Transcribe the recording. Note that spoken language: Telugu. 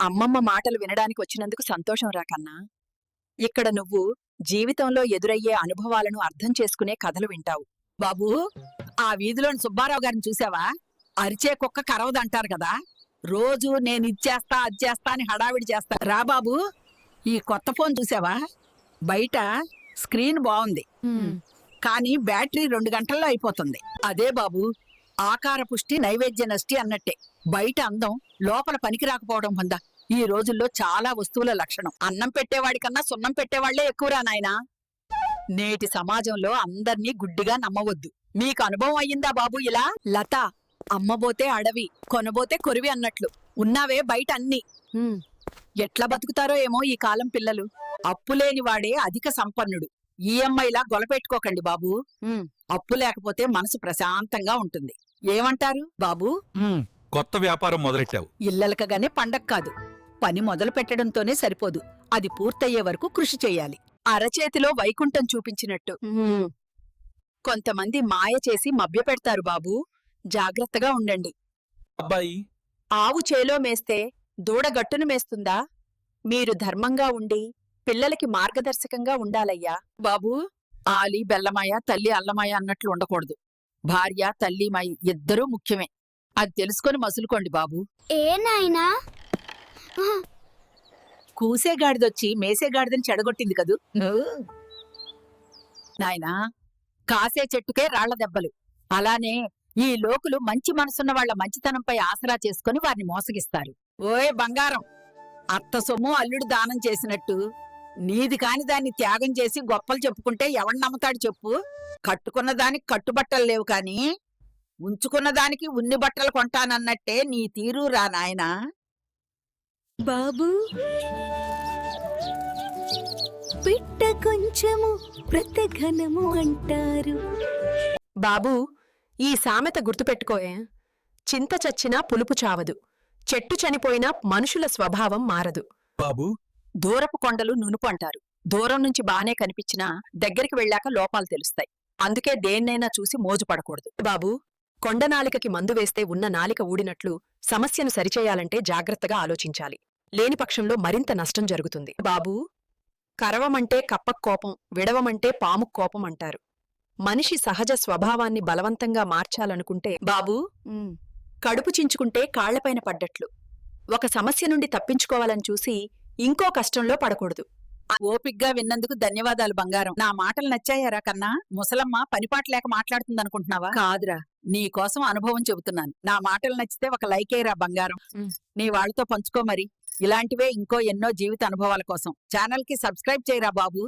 అమ్మమ్మ మాటలు వినడానికి వచ్చినందుకు సంతోషం రా కన్నా. ఇక్కడ నువ్వు జీవితంలో ఎదురయ్యే అనుభవాలను అర్థం చేసుకునే కథలు వింటావు. బాబూ ఆ వీధిలోని సుబ్బారావు గారిని చూసావా? అరిచే కుక్క కరవదంటారు కదా. రోజు నేను ఇచ్చేస్తా అది చేస్తా అని హడావిడి చేస్తా. రా బాబు ఈ కొత్త ఫోన్ చూసావా? బయట స్క్రీన్ బాగుంది కానీ బ్యాటరీ రెండు గంటల్లో అయిపోతుంది. అదే బాబు ఆకార పుష్టి నైవేద్య నష్టి అన్నట్టే. బయట అందం లోపల పనికి రాకపోవడం పొందా ఈ రోజుల్లో చాలా వస్తువుల లక్షణం. అన్నం పెట్టేవాడి కన్నా సున్నం పెట్టేవాళ్ళే ఎక్కువరా నాయనా? నేటి సమాజంలో అందర్నీ గుడ్డిగా నమ్మవద్దు. మీకు అనుభవం అయ్యిందా బాబు ఇలా? లత అమ్మబోతే అడవి కొనబోతే కొరివి అన్నట్లు. ఉన్నావే బయట అన్ని. ఎట్లా బతుకుతారో ఏమో ఈ కాలం పిల్లలు. అప్పులేని వాడే అధిక సంపన్నుడు. ఈఎంఐలా గొలపెట్టుకోకండి బాబు. అప్పు లేకపోతే మనసు ప్రశాంతంగా ఉంటుంది. ఏమంటారు బాబు. కొత్త వ్యాపారం మొదలెట్టావు. ఇల్లలకగానే పండగ కాదు. పని మొదలు పెట్టడంతోనే సరిపోదు. అది పూర్తయ్యే వరకు కృషి చెయ్యాలి అరచేతిలో వైకుంఠం చూపించినట్టు. కొంతమంది మాయ చేసి మభ్యపెడతారు బాబూ. జాగ్రత్తగా ఉండండి. అబ్బాయి. ఆవు చేలో మేస్తే దూడ గట్టును మేస్తుందా? మీరు ధర్మంగా ఉండి పిల్లలకి మార్గదర్శకంగా ఉండాలయ్యా. బాబు ఆలి బెల్లమాయ తల్లి అల్లమాయ అన్నట్లు ఉండకూడదు. భార్య తల్లి మాయి ఇద్దరూ ముఖ్యమే. అది తెలుసుకొని మసులుకోండి బాబు. ఏ నాయనా? కూసేగాడిదొచ్చి మేసేగాడిదని చెడగొట్టింది కదూ? నాయనా కాసే చెట్టుకే రాళ్ళ దెబ్బలు. అలానే ఈ లోకులు మంచి మనసున్న వాళ్ళ మంచితనంపై ఆసరా చేసుకుని వారిని మోసగిస్తారు. ఓయ్ బంగారం అత్త సొమ్ము అల్లుడు దానం చేసినట్టు. నీది కాని దాన్ని త్యాగం చేసి గొప్పలు చెప్పుకుంటే ఎవడు నమ్ముతాడు చెప్పు? కట్టుకున్న దానికి కట్టుబట్టలు లేవు కాని ఉంచుకున్న దానికి ఉన్ని బట్టలు కొంటానన్నట్టే నీ తీరు రా నాయనా. బాబు పిట్ట కొంచెము ప్రతిఘనము అంటారు. బాబూ ఈ సామెత గుర్తుపెట్టుకోయే. చింత చచ్చినా పులుపు చావదు. చెట్టు చనిపోయినా మనుషుల స్వభావం మారదు. బాబు దూరపు కొండలు నునుపు అంటారు. దూరం నుంచి బానే కనిపించినా దగ్గరికి వెళ్ళాక లోపాలు తెలుస్తాయి. అందుకే దేన్నైనా చూసి మోజుపడకూడదు బాబూ కొండ నాలికకి మందు వేస్తే ఉన్న నాలిక ఊడినట్లు సమస్యను సరిచేయాలంటే జాగ్రత్తగా ఆలోచించాలి. లేని పక్షంలో మరింత నష్టం జరుగుతుంది. బాబూ కరవమంటే కప్పక్ కోపం విడవమంటే పాముక్ కోపం అంటారు. మనిషి సహజ స్వభావాన్ని బలవంతంగా మార్చాలనుకుంటే బాబూ కడుపు చించుకుంటే కాళ్ళపైన పడ్డట్లు. ఒక సమస్య నుండి తప్పించుకోవాలని చూసి ఇంకో కష్టంలో పడకూడదు. ఓపిగ్గా విన్నందుకు ధన్యవాదాలు బంగారం. నా మాటలు నచ్చాయారా కన్నా? ముసలమ్మ పనిపాట లేక మాట్లాడుతుందనుకుంటున్నావా? కాదురా. నీ కోసం అనుభవం చెబుతున్నాను. నా మాటలు నచ్చితే ఒక లైకేరా బంగారం. ఉమ్. నీ వాళ్ళతో పంచుకో మరి. ఇలాంటివే ఇంకో ఎన్నో జీవిత అనుభవాల కోసం. ఛానల్కి సబ్స్క్రైబ్ చేయరా బాబు.